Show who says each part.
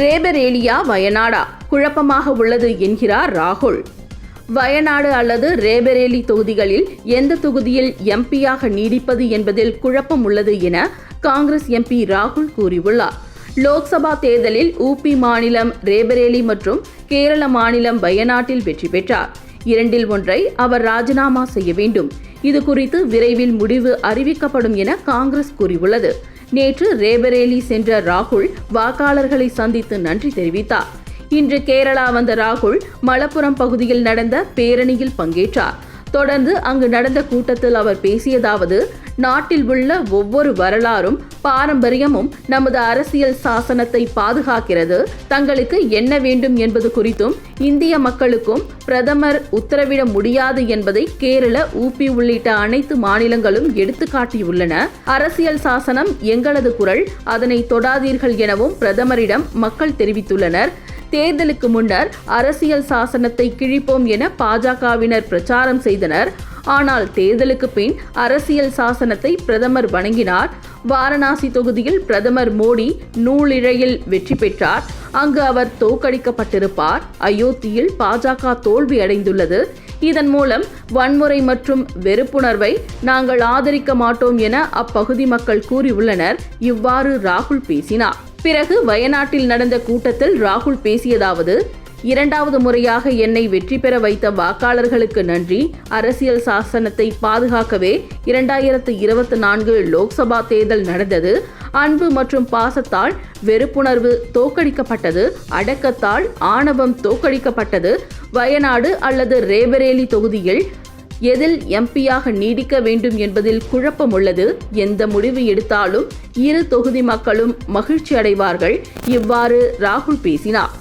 Speaker 1: ரேபரேலியா வயநாடா. குழப்பமாக உள்ளது என்கிறார் ராகுல். வயநாடு அல்லது ரேபரேலி தொகுதிகளில் எந்த தொகுதியில் எம்பியாக நீடிப்பது என்பதில் குழப்பம் உள்ளது என காங்கிரஸ் எம்பி ராகுல் கூறியுள்ளார். லோக்சபா தேர்தலில் ஊபி மாநிலம் ரேபரேலி மற்றும் கேரள மாநிலம் வயநாட்டில் வெற்றி பெற்றார். இரண்டில் ஒன்றை அவர் ராஜினாமா செய்ய வேண்டும். இது குறித்து விரைவில் முடிவு அறிவிக்கப்படும் என காங்கிரஸ் கூறியுள்ளது. நேற்று ரேபரேலி சென்ற ராகுல் வாக்காளர்களை சந்தித்து நன்றி தெரிவித்தார். இன்று கேரளா வந்த ராகுல் மலப்புரம் பகுதியில் நடந்த பேரணியில் பங்கேற்றார். தொடர்ந்து அங்கு நடந்த கூட்டத்தில் அவர் பேசியதாவது நாட்டில் உள்ள ஒவ்வொரு வரலாறும் பாரம்பரியமும் நமது அரசியல் சாசனத்தை பாதுகாக்கிறது. தங்களுக்கு என்ன வேண்டும் என்பது குறித்தும் இந்திய மக்களுக்கும் பிரதமர் உத்தரவிட முடியாது என்பதை கேரள ஊபி உள்ளிட்ட அனைத்து மாநிலங்களும் எடுத்துக்காட்டியுள்ளன. அரசியல் சாசனம் எங்களது குரல் அதனை தொடாதீர்கள் எனவும் பிரதமரிடம் மக்கள் தெரிவித்துள்ளனர். தேர்தலுக்கு முன்னர் அரசியல் சாசனத்தை கிழிப்போம் என பாஜகவினர் பிரச்சாரம் செய்தனர். ஆனால் தேர்தலுக்கு பின் அரசியல் சாசனத்தை பிரதமர் வணங்கினார். வாரணாசி தொகுதியில் பிரதமர் மோடி நூலிழையில் வெற்றி பெற்றார். அங்கு அவர் தோக்கடிக்கப்பட்டிருப்பார் அயோத்தியில் பாஜக தோல்வி அடைந்துள்ளது. இதன் மூலம் வன்முறை மற்றும் வெறுப்புணர்வை நாங்கள் ஆதரிக்க மாட்டோம் என அப்பகுதி மக்கள் கூறியுள்ளனர். இவ்வாறு ராகுல் பேசினார். பிறகு வயநாட்டில் நடந்த கூட்டத்தில் ராகுல் பேசியதாவது இரண்டாவது முறையாக என்னை வெற்றி பெற வைத்த வாக்காளர்களுக்கு நன்றி. அரசியல் சாசனத்தை பாதுகாக்கவே இரண்டாயிரத்து இருபத்தி நான்கு லோக்சபா தேர்தல் நடந்தது. அன்பு மற்றும் பாசத்தால் வெறுப்புணர்வு தோக்கடிக்கப்பட்டது. அடக்கத்தால் ஆணவம் தோக்கடிக்கப்பட்டது. வயநாடு அல்லது ரேபரேலி தொகுதியில் எதில் எம்பியாக நீடிக்க வேண்டும் என்பதில் குழப்பம் உள்ளது. எந்த முடிவு எடுத்தாலும் இரு தொகுதி மக்களும் மகிழ்ச்சி அடைவார்கள் இவ்வாறு ராகுல் பேசினார்.